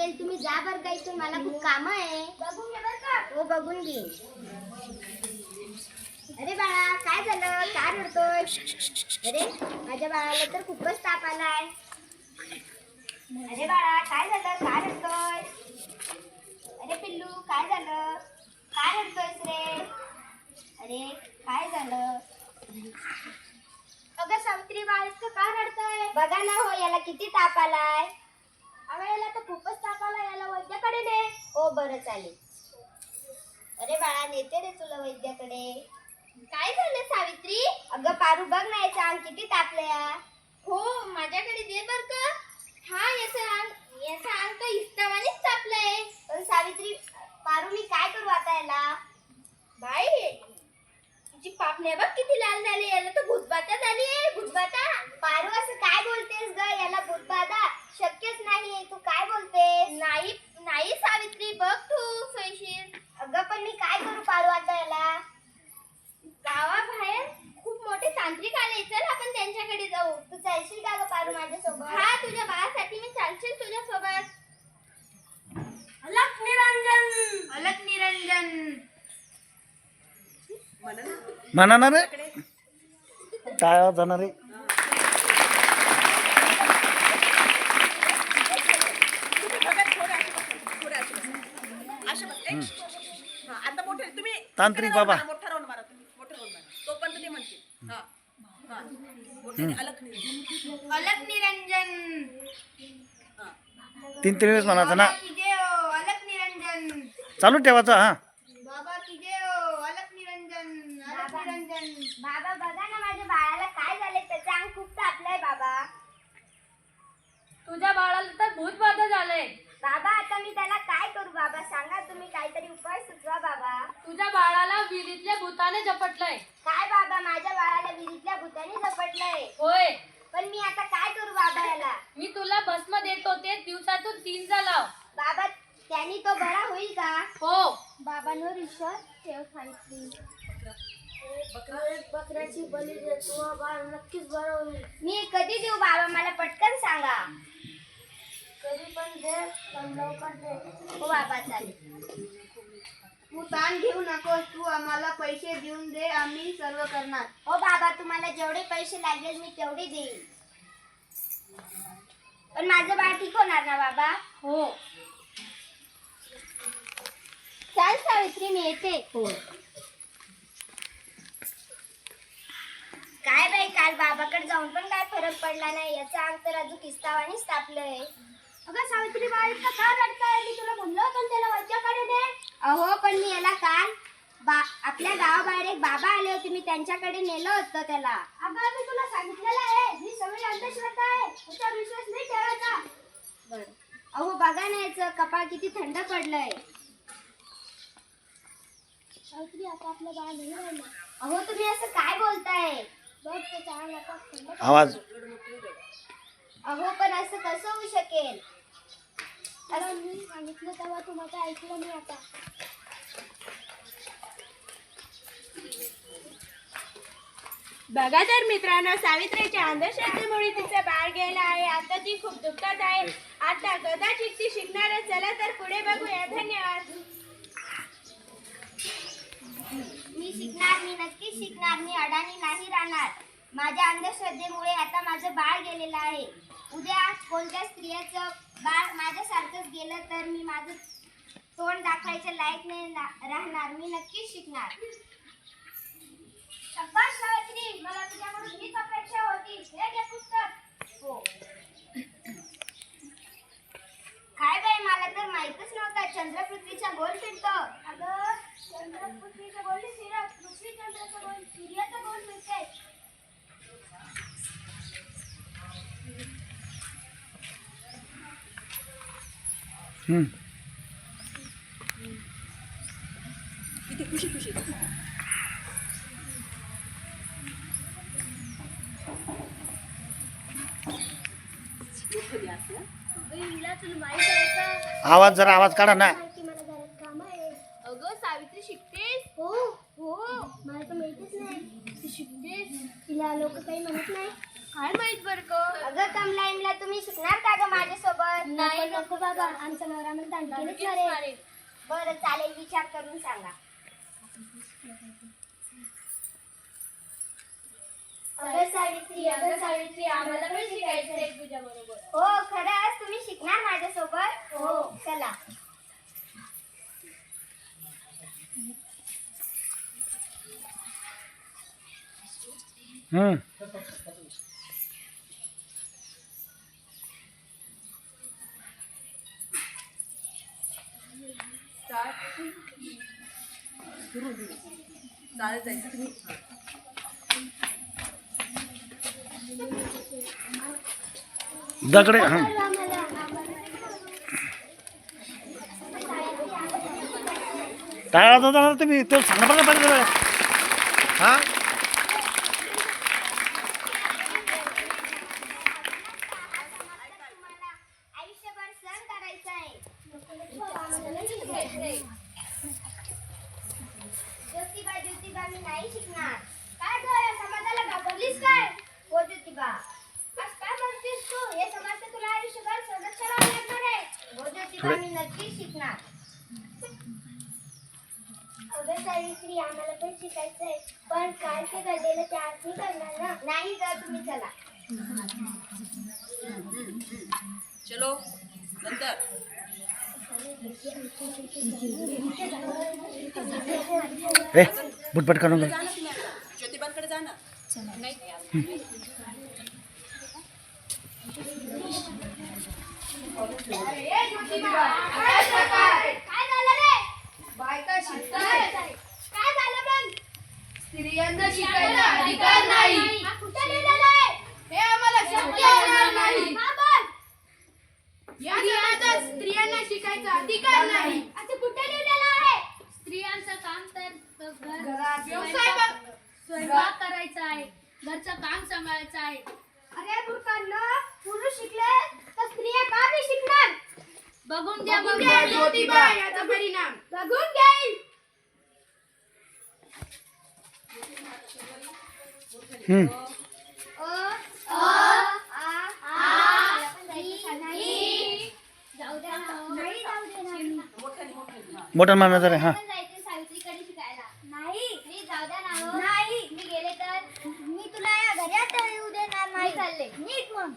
लागेल तुम्ही जा बरं का इथून मला खूप काम आहे. बघून घे बरं का. हो बघून घे. अरे बाळा काय झालं? काय रडतोय? अरे माझ्या बाळाला तर खूपच ताप आलाय. अरे बाळा काय झालं? काय रडतोय? अरे पिल्लू काय झालं? काय रडतोयस रे? अरे काय झालं? अगं सावित्री बाळ का रडतंय? बघा ना हो याला किती ताप आलाय. अगं याला तर खूपच ताप आला याला वैद्याकडे ने. हो बरं चालेल. अरे बाळा नेते रे तुला वैद्याकडे. काय झालं सावित्री? अगं पारू बघ ना याचा अंग किती तापलंय हो. माझ्याकडे दे बर का. हा याचा अंग याचा अंग तर इस्तवानीच तापलंय. पण सावित्री पारू मी काय करू आता याला? बाई तुझी पापण्या बघ किती लाल झाली याला तर भूतबाधा झाली. आहे भूतबाधा पारू असं काय बोलतेस ग याला भूतबाधा शक्यच नाही तू काय बोलतेस नाही नाही सावित्री बघ तू फैशीर अगं पण मी काय करू पारू आता याला गावाबाहेर खूप मोठे तांत्रिक आले चल आपण त्यांच्याकडे जाऊ तू चालशील का ग पारू माझ्यासोबत हा तुझ्या बाळासाठी मी चालशील तुझ्या सोबत अलक निरंजन अलक निरंजन म्हणा ना रे? काय जाणार रे तांत्रिक बाबा. अलक निरंजन तीन तीन वेळेस म्हणायचं ना अलक निरंजन चालू ठेवायचं हा बाबा की जय हो, अलक निरंजन अलक निरंजन बाबा बघा ना माझ्या बाळाला काय झाले त्याचं अंग खूप तापलंय बाबा. तुझ्या बाळाला तर भूत बाधा झालंय. बाबा आता मी त्याला काय करू बाबा? सांगा तुम्ही काहीतरी उपाय सुचवा बाबा. तुझ्या बाळाला विहिरीतल्या भूताने झपटलंय. काय बाबा? माझ्या बाळाला विहिरीतल्या भूताने झपटलंय. होय. पण मी आता काय करू बाबा याला? मी तुला भस्म देत होते दिवसातून तीनदा लाव. बाबा त्यांनी तो बरा होईल का? हो. बाबांवर विश्वास ठेव सावित्री बकऱ्याची बली देतो बाळ नक्कीच बरं होईल. मी कधी देऊ बाबा? मला पटकन सांगा. कधी पण दे पण लवकर दे. हो बाबा चालेल. तू ताण घेऊ नकोस तू आम्हाला पैसे देऊन दे आम्ही सर्व करणार. हो बाबा तुम्हाला जेवढे पैसे लागेल मी तेवढे देईन. पण माझं बाळ ठीक होणार ना बाबा? हो. चाल सावित्री मी येते. हो काय बाई काल बाबाकडे जाऊन पण काय फरक पडला नाही. याचा अंग तर अजून किस्तावानीच तापलंय अगं सावित्री बाई इतका का रडताय. मी तुला म्हणलं होतं ना त्याला वैद्याकडे दे. अहो पण मी याला काल बा आपल्या गावाबाहेर एक बाबा आले होते. मी त्यांच्याकडे नेलं होतं त्याला. अगं मी तुला सांगितलेलं आहे. ही सगळी अंधश्रद्धा आहे. त्याच्यावर विश्वास नाही ठेवायचा. बरं. अहो बघा ना याचं कपाळ किती थंड पडलंय. सावित्री आता आपलं बाळ नाही राहिलं. अहो तुम्ही असं काय बोलताय? आवाज. अहो पण असं कसं होऊ शकेल? असं मी सांगितलं तेव्हा तुम्हाला ऐकलं नाही आता. बघा तर मित्रांनो सावित्रीच्या अंधश्रद्धेमुळे तिचं बाळ गेलं आहे. आता ती खूप दुःखात आहे. आता कदाचित ती शिकणार आहे. चला तर पुढे बघूया. धन्यवाद. मी शिकणार मी नक्कीच शिकणार. मी अडाणी नाही राहणार. माझ्या अंधश्रद्धेमुळे आता माझं बाळ गेलेलं आहे. उद्या कोणत्या स्त्रियाचं बाळ माझ्यासारखंच गेलं तर मी माझं तोंड दाखवायचं लायक नाही राहणार. मी नक्कीच शिकणार. मला तुझ्याकडून हीच अपेक्षा होती. हे घे पुस्तक. हो. काय बाई मला तर माहितच नव्हतं. चंद्र पृथ्वीच्या गोल फिरतो. अगं किती खुशी खुशी. आवाज जरा आवाज काढा ना की मला घरात काम आहे अगं सावित्री शिकतेस हो हो मला तर माहितच नाही तू शिकतेस तिला लोक काही म्हणत नाही काय माहीत बरं का अगं कमला इमला तुम्ही शिकणार का ग माझ्यासोबत नाही ना नको बाबा आमच्या नवऱ्यामध्ये नक्कीच मारेल. बरं चालेल विचार करून सांगा. अगं सावित्री अगं सावित्री आम्हाला पण शिकायचं आहे तुझ्या बरोबर. हो खरंच तुम्ही शिकणार माझ्यासोबत? हो चला. हम्म. चालेल जायचं तुम्ही हा. दगडे हां टाळा जाता तुम्ही तो सांगा बघा पाहिजे हा? आयुष्यभर सण आहे ज्योतिबा ज्योतिबा मी नाही शिकणार. काय ग या समाजाला घाबरलीस काय? हो ज्योतिबा आज काय म्हणतेस तू? हे समाज तुला आयुष्यभर सहनच करावं लागणार आहे. हो ज्योतिबा मी नक्की शिकणार. अगं सावित्री आम्हाला पण शिकायचं आहे. पण काय ते घडलेलं ते आज मी करणार ना? नाही ग तुम्ही चला. चलो नंतर. ए. बुटपट करून जा ना तुम्ही आता ज्योतिबांकडे जा ना काय झालं रे बायका शिकतायत काय झालं पण स्त्रियांना शिकायचा अधिकार नाही हा कुठे लिहिलेलं आहे हे आम्हाला शक्य होणार नाही हा बोल या समाजात स्त्रियांना शिकायचा अधिकार नाही असं कुठे लिहिलेलं आहे स्त्रियांचं काम तर घर- व्यवसाय स्वयंपाक स्वयंपाक करायचा आहे घरचं काम सांभाळायचं आहे अरे मूर्खांनो पुरुष शिकले तर स्त्रिया का नाही शिकणार बघून घ्या बघून मग घ्या, ज्योतिबा याचा परिणाम बघून घेईल हम्म. अ अ आ आ ई शिकायला नाही. मी जाऊ द्या ना हो. नाही. मी गेले तर? मी तुला या घरात येऊ देणार नाही. चालले. नीट मग.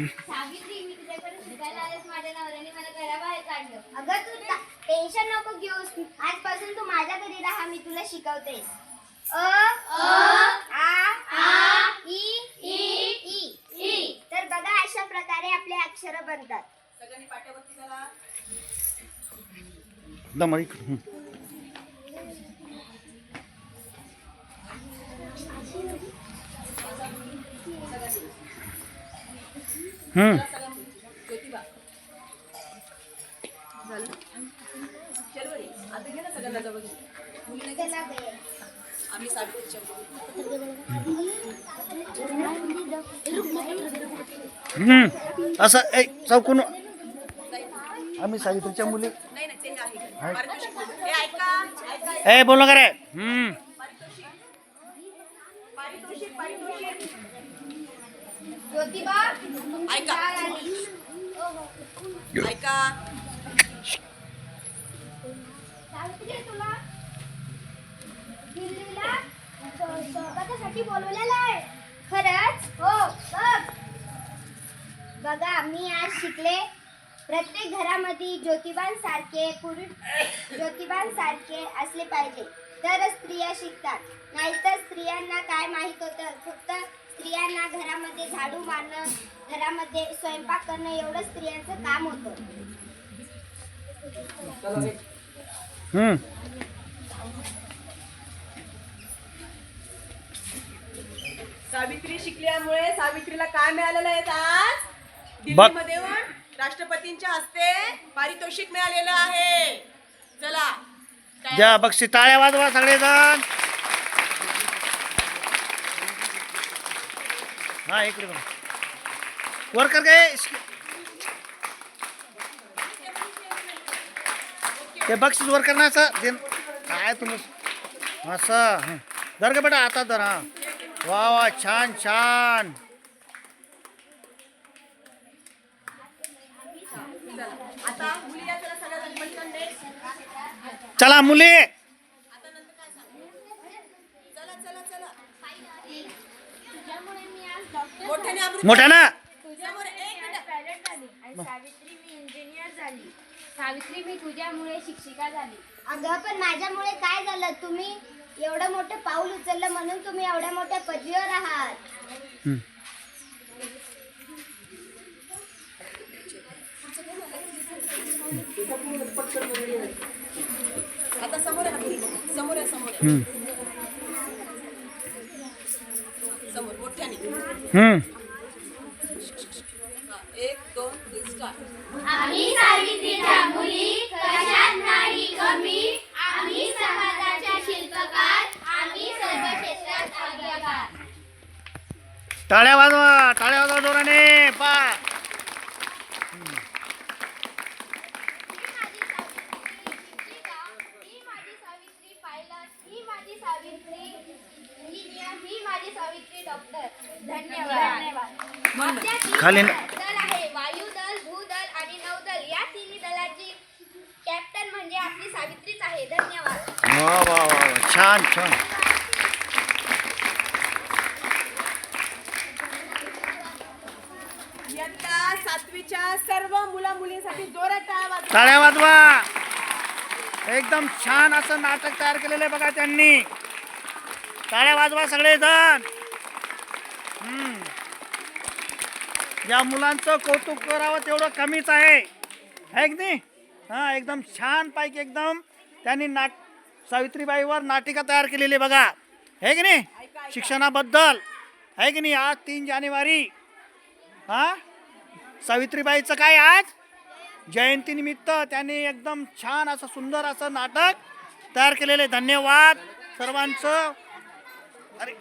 सावित्री मी तुझ्याकडे शिकायला आलेस माझ्या नवऱ्याने मला घराबाहेर काढलं. अगं तू टेन्शन नको घेऊस. आजपासून तू माझ्या घरी राहा मी तुला शिकवतेस. अ आ आ ई ई ई. ई. तर बघा अशा प्रकारे आपले अक्षर बनतात. सगळ्यांनी असं ए चौकून आम्ही सावित्रीच्या मुली. ए बोल का रे. हम्म. पारितोषिक पारितोषिक ज्योतिबा ऐका. ऐका. खरंच? हो बघ. बघा मी आज शिकले. प्रत्येक घरामध्ये ज्योतिबांसारखे पुरुष ज्योतिबांसारखे असले पाहिजे. तरच स्त्रिया शिकतात. नाहीतर स्त्रियांना काय माहीत होतं? फक्त स्त्रियांना घरामध्ये झाडू मारणं घरामध्ये स्वयंपाक करणं एवढं स्त्रियांचं काम होतं. हम्म. सावित्री शिकल्यामुळे सावित्रीला काय मिळालेलं आहे आज? दिल्लीमध्ये राष्ट्रपतींच्या हस्ते पारितोषिक मिळालेलं आहे. चला. द्या बक्षीस टाळ्या वाजवा सगळेजण. हा इकडे बघ. वर कर गे ते बक्षीस वर कर ना असं ते काय तुम्ही असं हं. धर गे बेटा आता धर हा. वा वा छान छान. चला मुली या चला सगळ्या पटकन नेक्स्ट चला मुली आता नंतर काय सांगू चला चला चला तुझ्यामुळे मी आज मोठ्या ना सावित्री मी इंजिनियर झाली. सावित्री मी तुझ्यामुळे शिक्षिका झाली. अगं पण माझ्यामुळे काय झालं? तुम्ही एवढं मोठं पाऊल उचललं म्हणून तुम्ही एवढ्या मोठ्या पदवीवर आहात. आता समोर मोठ्याने हम्म हा, एक दोन तीन स्टार्ट आम्ही सावित्रीच्या मुली कशात नाही कमी. आम्ही समाजाच्या शिल्पकार. आम्ही सर्व क्षेत्रात अग्रगार टाळ्या वाजवा टाळ्या वाजवा जोराने. पा ही माझी सावित्री पायलट ही माझी सावित्री इंजिनियर ही माझी सावित्री डॉक्टर धन्यवाद धन्यवाद आपल्या तीन खाली न- दल आहे वायुदल भूदल आणि नौदल या तिन्ही दलाची कॅप्टन म्हणजे आपली सावित्रीच आहे धन्यवाद वा वा वा वा छान छान इयत्ता सातवीच्या सर्व मुला मुलींसाठी जोरात टाळ्या वाजवा. टाळ्या वाजवा. एकदम छान असं नाटक तयार केलेलं आहे बघा त्यांनी. टाळ्या वाजवा सगळेजण. हम्म. या मुलांचं कौतुक करावं तेवढं कमीच आहे. है की नाही? हां एकदम छान पैकी एकदम त्यांनी नाट सावित्रीबाईवर नाटिका तयार केलेली आहे बघा. हे की नाही? शिक्षणाबद्दल. आहे की नाही? आज तीन जानेवारी. हा? सावित्रीबाईचं काय आज? जयंतीनिमित्त त्यांनी एकदम छान असं सुंदर असं नाटक तयार केलेलं आहे. धन्यवाद सर्वांचं. अरे.